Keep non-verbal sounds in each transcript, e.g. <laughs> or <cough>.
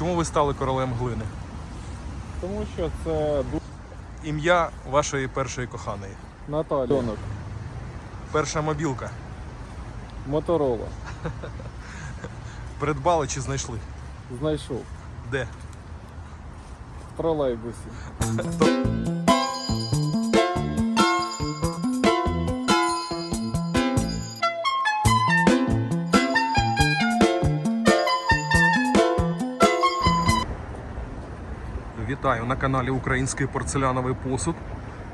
Чому ви стали королем глини? Тому що це Ім'я вашої першої коханої. Наталі. Перша мобілка. Моторола. Придбали чи знайшли? Знайшов. Де? В тролейбусі. Вітаю на каналі Український порцеляновий посуд.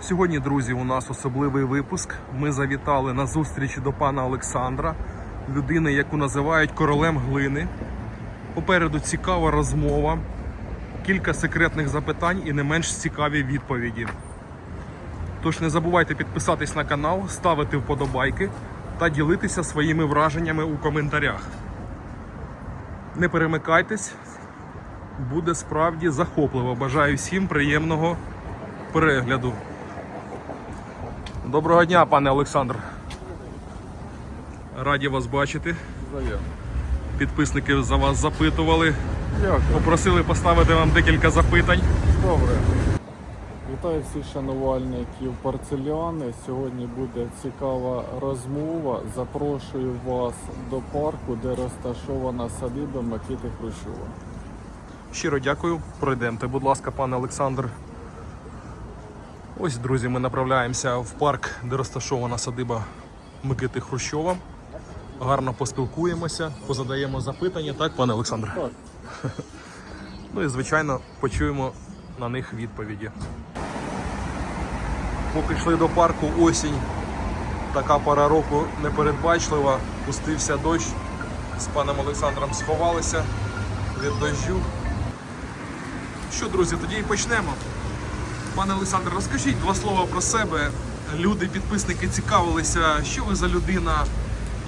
Сьогодні, друзі, у нас особливий випуск. Ми завітали на зустріч до пана Олександра, людини, яку називають королем глини. Попереду цікава розмова, кілька секретних запитань і не менш цікаві відповіді. Тож не забувайте підписатись на канал, ставити вподобайки та ділитися своїми враженнями у коментарях. Не перемикайтесь, буде справді захопливо. Бажаю всім приємного перегляду. Доброго дня, пане Олександр. Раді вас бачити. Підписники за вас запитували. Дякую. Попросили поставити вам декілька запитань. Добре. Вітаю всіх шанувальників порцеляни. Сьогодні буде цікава розмова. Запрошую вас до парку, де розташована садиба Микити Хрущова. Щиро дякую. Пройдемте, будь ласка, пане Олександр. Ось, друзі, ми направляємося в парк, де розташована садиба Микити Хрущова. Гарно поспілкуємося, позадаємо запитання, так, пане Олександр? Так, <laughs> Ну і звичайно почуємо на них відповіді. Поки йшли до парку осінь, така пора року непередбачлива, пустився дощ. З паном Олександром сховалися від дощу. Що, друзі, тоді і почнемо. Пане Олександр, розкажіть два слова про себе. Люди, підписники цікавилися, що ви за людина,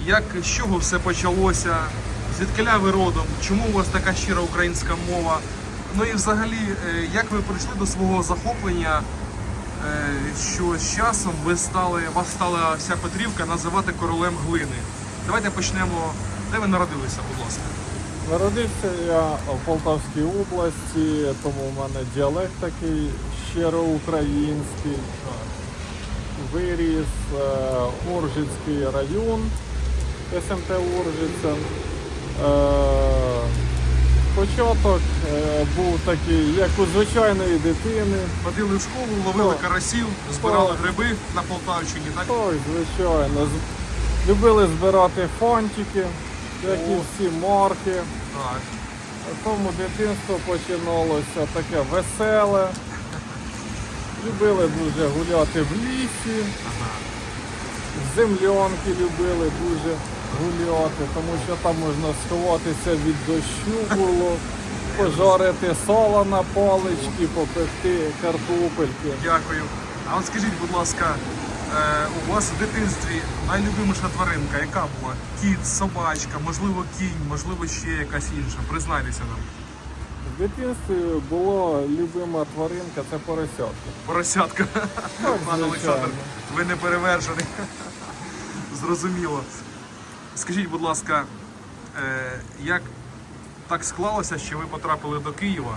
як з чого все почалося, звідкиля ви родом, чому у вас така щира українська мова. Ну і взагалі, е, як ви прийшли до свого захоплення, е, що з часом ви стали, вас стала вся Петрівка називати королем глини. Давайте почнемо. Де ви народилися, будь ласка? Народився я в Полтавській області, тому в мене діалект такий щиро український. Виріс е, Оржицький район СМТ Оржиця. Е, початок е, був такий, як у звичайної дитини. Ходили в школу, ловили Так. карасів, збирали Так. гриби на Полтавщині, так? Так, звичайно. Любили збирати фантики, як і всі марки. Так. Тому дитинство починалося таке веселе. Любили дуже гуляти в лісі. В землянки любили дуже гуляти, тому що там можна сховатися від дощу було, пожарити сала на палички, попекти картопельки. Дякую. А от скажіть, будь ласка, у вас в дитинстві найлюбиміша тваринка, яка була? Кіт, собачка, можливо, кінь, можливо, ще якась інша. Признайтеся нам. В дитинстві була любима тваринка, це поросятка. Поросятка. Пане звичайно. Олександр, ви не перевершений. Зрозуміло. Скажіть, будь ласка, е, як так склалося, що ви потрапили до Києва?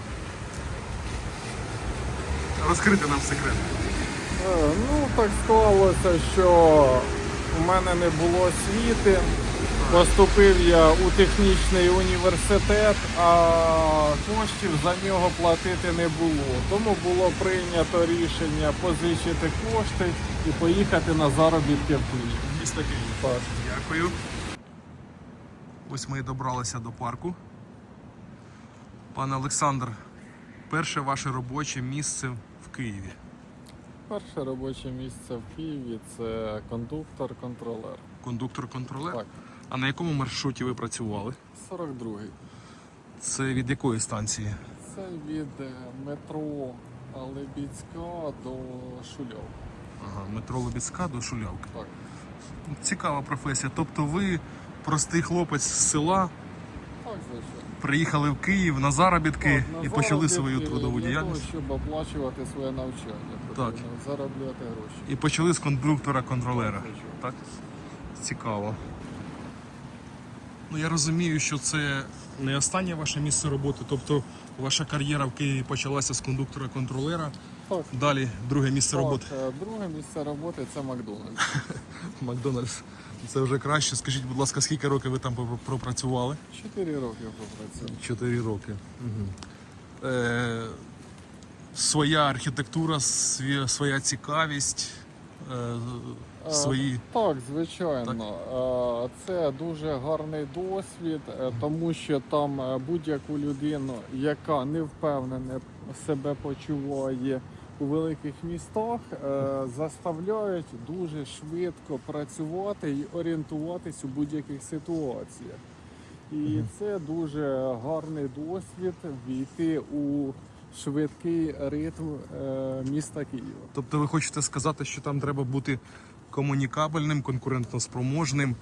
Розкрити нам секрет. Е, Ну, так склалося, що у мене не було освіти. Поступив я у технічний університет, а коштів за нього платити не було. Тому було прийнято рішення позичити кошти і поїхати на заробітки в Київ. Місто Київ. Так. Дякую. Ось ми і добралися до парку. Пане Олександр, перше ваше робоче місце в Києві. Перше робоче місце в Києві це кондуктор-контролер. Кондуктор-контролер. Так, А на якому маршруті ви працювали? 42-й. Це від якої станції? Це від е, метро Лебідська до Шульов. Ага, метро Лобіцька до Шулявки. Так. Цікава професія. Тобто ви простий хлопець з села, Так, звичайно. приїхали в Київ на заробітки Так, на і почали свою заробітки трудову для діяльність. Того, щоб оплачувати своє навчання, потрібно заробляти гроші. І почали з кондуктора-контролера. Так? Цікаво. Ну я розумію, що це не останнє ваше місце роботи. Тобто ваша кар'єра в Києві почалася з кондуктора-контролера. Так, Далі друге місце роботи. так, е, друге місце роботи це Макдональдс. <laughs> Макдональдс. Це вже краще. Скажіть, будь ласка, скільки років ви там пропрацювали? Чотири роки попрацював. Чотири роки. Угу. Е, своя архітектура, своя цікавість, е, свої. Так, звичайно. Е, Це дуже гарний досвід, е, тому що там е, будь-яку людину, яка не впевнена себе почуває у великих містах, е, заставляють дуже швидко працювати і орієнтуватись у будь-яких ситуаціях. І це дуже гарний досвід війти у швидкий ритм е, міста Києва. Тобто ви хочете сказати, що там треба бути комунікабельним, конкурентноспроможним,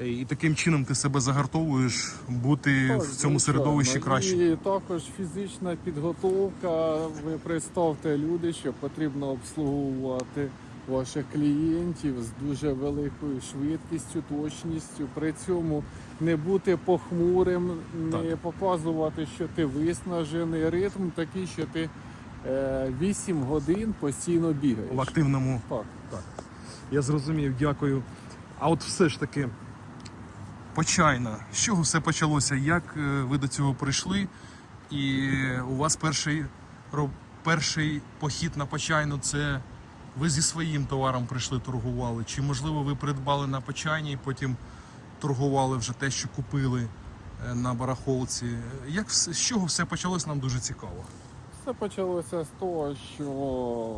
е, і таким чином ти себе загартовуєш бути Так, в цьому звичайно. середовищі краще. І також фізична підготовка. Ви представте люди, що потрібно обслуговувати ваших клієнтів з дуже великою швидкістю, точністю. При цьому не бути похмурим, не Так. показувати, що ти виснажений. Ритм такий, що ти е, 8 годин постійно бігаєш. В активному Так. Я зрозумів, дякую. А от все ж таки, почайна. З чого все почалося? Як е, ви до цього прийшли? І у вас перший, перший похід на почайну це ви зі своїм товаром прийшли, торгували? Чи можливо ви придбали на почайні і потім торгували вже те, що купили е, на барахолці? Як з чого все почалось, нам дуже цікаво. Все почалося з того, що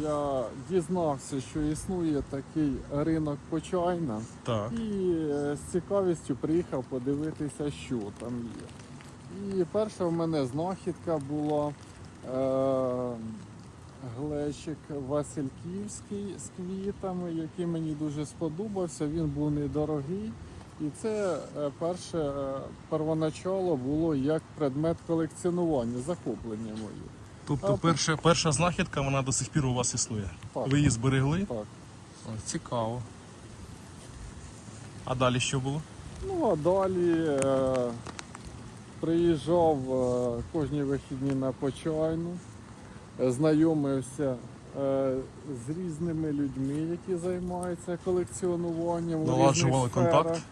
я дізнався, що існує такий ринок почайна, Так. і е, з цікавістю приїхав подивитися, що там є. І перша в мене знахідка була е, глечик Васильківський з квітами, який мені дуже сподобався. Він був недорогий. І це е, перше е, первоначало було як предмет колекціонування, захоплення моє. Тобто А, перша, перша знахідка, вона до сих пір у вас існує. Так. Ви її зберегли? Так. О, цікаво. А далі що було? Ну а далі е, приїжджав е, кожні вихідні на почайну, знайомився е, з різними людьми, які займаються колекціонуванням. у Наладжували контакт?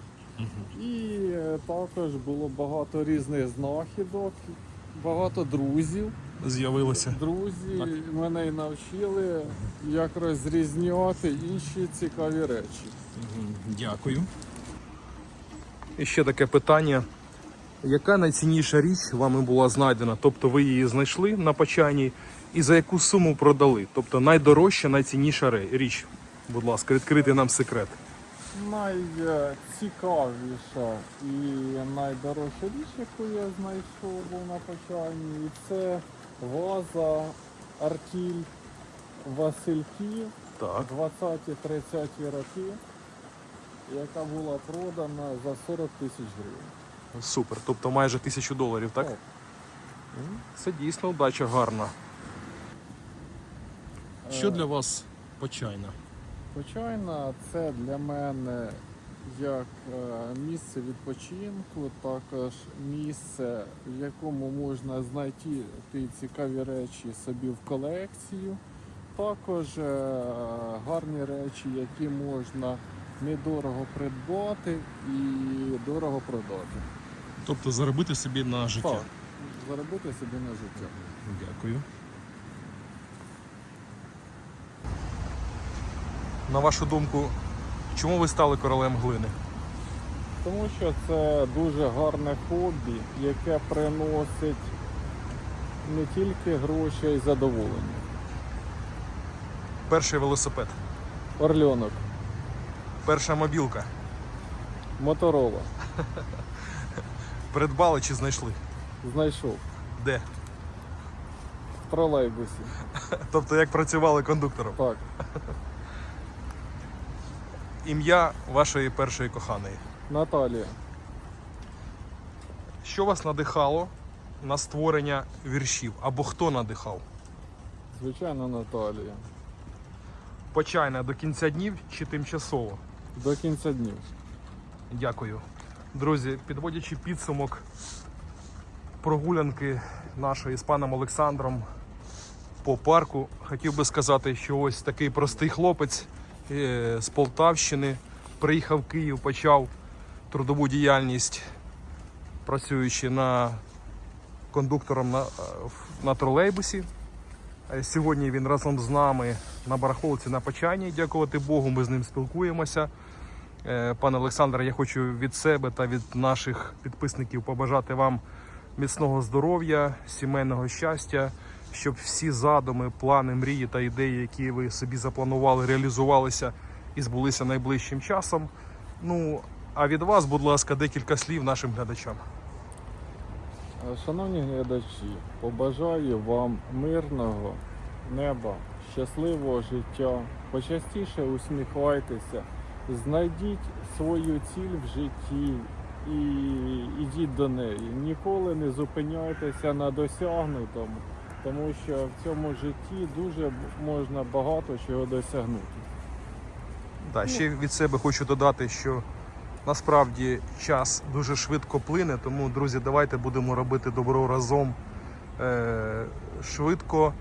І е, також було багато різних знахідок, багато друзів. З'явилося. Друзі Так. мене й навчили, як розрізняти інші цікаві речі. Дякую. І ще таке питання. Яка найцінніша річ вами була знайдена? Тобто ви її знайшли на почайній і за яку суму продали? Тобто найдорожча, найцінніша річ. Будь ласка, відкрити нам секрет. Найцікавіша і найдорожча річ, яку я знайшов був на почайні, і це ваза Артіль Васильків 20-30 роки, яка була продана за 40 тисяч гривень. Супер. Тобто майже тисячу доларів, так? Так. Це дійсно удача гарна. Що для вас почайна? Почайна це для мене як е, місце відпочинку, також місце, в якому можна знайти ті цікаві речі собі в колекцію. Також е, гарні речі, які можна недорого придбати і дорого продати. Тобто заробити собі на життя. Так, заробити собі на життя. Дякую. На вашу думку, чому ви стали королем глини? Тому що це дуже гарне хобі, яке приносить не тільки гроші, а й задоволення. Перший велосипед, Орльонок, перша мобілка. Моторола. <laughs> Придбали чи знайшли? Знайшов Де? в тролейбусі. <laughs> Тобто як працювали кондуктором. Так, <laughs> Ім'я вашої першої коханої. Наталія. Що вас надихало на створення віршів? Або хто надихав? Звичайно, Наталія. Почайна до кінця днів чи тимчасово? До кінця днів. Дякую. Друзі, підводячи підсумок прогулянки нашої з паном Олександром по парку, хотів би сказати, що ось такий простий хлопець з Полтавщини приїхав в Київ, почав трудову діяльність, працюючи на кондуктором на, е, на тролейбусі. Е, Сьогодні він разом з нами на барахолці на Почайні. Дякувати Богу, ми з ним спілкуємося. Е, Пане Олександре, я хочу від себе та від наших підписників побажати вам міцного здоров'я, сімейного щастя, щоб всі задуми, плани, мрії та ідеї, які ви собі запланували, реалізувалися і збулися найближчим часом. Ну, а від вас, будь ласка, декілька слів нашим глядачам. Е, Шановні глядачі, побажаю вам мирного неба, щасливого життя, почастіше усміхайтеся, знайдіть свою ціль в житті і йдіть до неї. Ніколи не зупиняйтеся на досягнутому, тому що в цьому житті дуже можна багато чого досягнути. Да, ще від себе хочу додати, що насправді час дуже швидко плине, тому, друзі, давайте будемо робити добро разом е, швидко,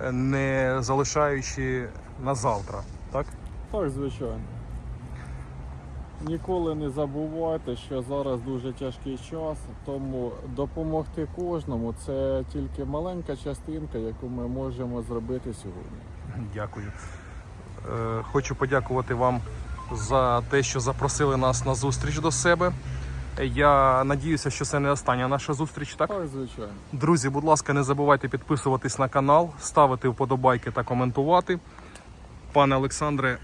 е, не залишаючи на завтра. Так? Так, звичайно. Ніколи не забувайте, що зараз дуже тяжкий час, тому допомогти кожному це тільки маленька частинка, яку ми можемо зробити сьогодні. Дякую. Е, Хочу подякувати вам за те, що запросили нас на зустріч до себе. Я надіюся, що це не остання наша зустріч, так? Так, звичайно. Друзі, будь ласка, не забувайте підписуватись на канал, ставити вподобайки та коментувати. Пане Олександре,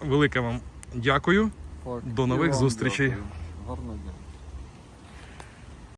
велике вам дякую. До нових зустрічей. Гарного дня.